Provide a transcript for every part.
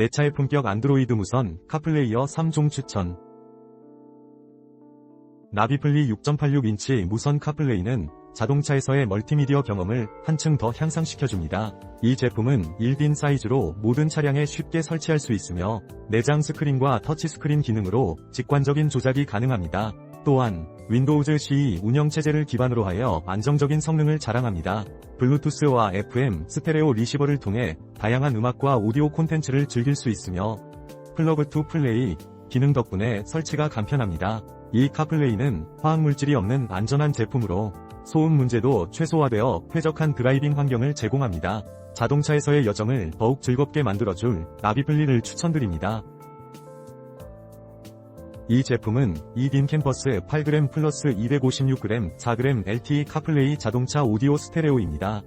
내 차의 품격 안드로이드 무선 카플레이어 3종 추천. 나비플리 6.86인치 무선 카플레이는 자동차에서의 멀티미디어 경험을 한층 더 향상시켜줍니다. 이 제품은 1딘 사이즈로 모든 차량에 쉽게 설치할 수 있으며 내장 스크린과 터치스크린 기능으로 직관적인 조작이 가능합니다. 또한 윈도우즈 CE 운영체제를 기반으로 하여 안정적인 성능을 자랑합니다. 블루투스와 FM, 스테레오 리시버를 통해 다양한 음악과 오디오 콘텐츠를 즐길 수 있으며 플러그 투 플레이 기능 덕분에 설치가 간편합니다. 이 카플레이는 화학물질이 없는 안전한 제품으로 소음 문제도 최소화되어 쾌적한 드라이빙 환경을 제공합니다. 자동차에서의 여정을 더욱 즐겁게 만들어줄 나비플리를 추천드립니다. 이 제품은 2딘 캠퍼스 8g 플러스 256g 4g LTE 카플레이 자동차 오디오 스테레오입니다.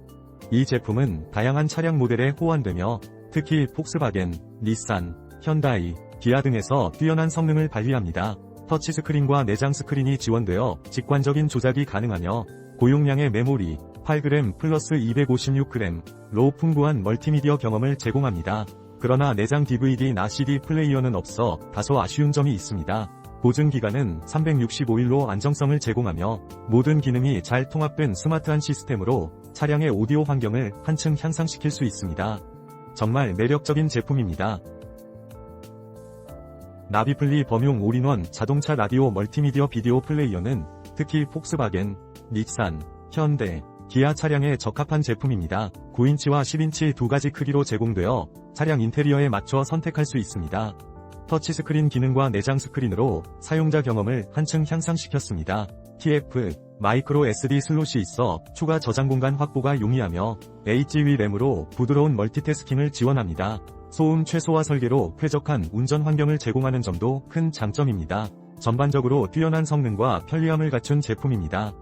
이 제품은 다양한 차량 모델에 호환되며 특히 폭스바겐, 닛산, 현다이, 기아 등에서 뛰어난 성능을 발휘합니다. 터치스크린과 내장 스크린이 지원되어 직관적인 조작이 가능하며 고용량의 메모리, 8g 플러스 256g로 풍부한 멀티미디어 경험을 제공합니다. 그러나 내장 DVD나 CD 플레이어는 없어 다소 아쉬운 점이 있습니다. 보증 기간은 365일로 안정성을 제공하며 모든 기능이 잘 통합된 스마트한 시스템으로 차량의 오디오 환경을 한층 향상시킬 수 있습니다. 정말 매력적인 제품입니다. 나비플리 범용 올인원 자동차 라디오 멀티미디어 비디오 플레이어는 특히 폭스바겐, 닛산, 현대, 기아 차량에 적합한 제품입니다. 9인치와 10인치 두 가지 크기로 제공되어 차량 인테리어에 맞춰 선택할 수 있습니다. 터치스크린 기능과 내장 스크린으로 사용자 경험을 한층 향상시켰습니다. TF, 마이크로 SD 슬롯이 있어 추가 저장 공간 확보가 용이하며 HV 램으로 부드러운 멀티태스킹을 지원합니다. 소음 최소화 설계로 쾌적한 운전 환경을 제공하는 점도 큰 장점입니다. 전반적으로 뛰어난 성능과 편리함을 갖춘 제품입니다.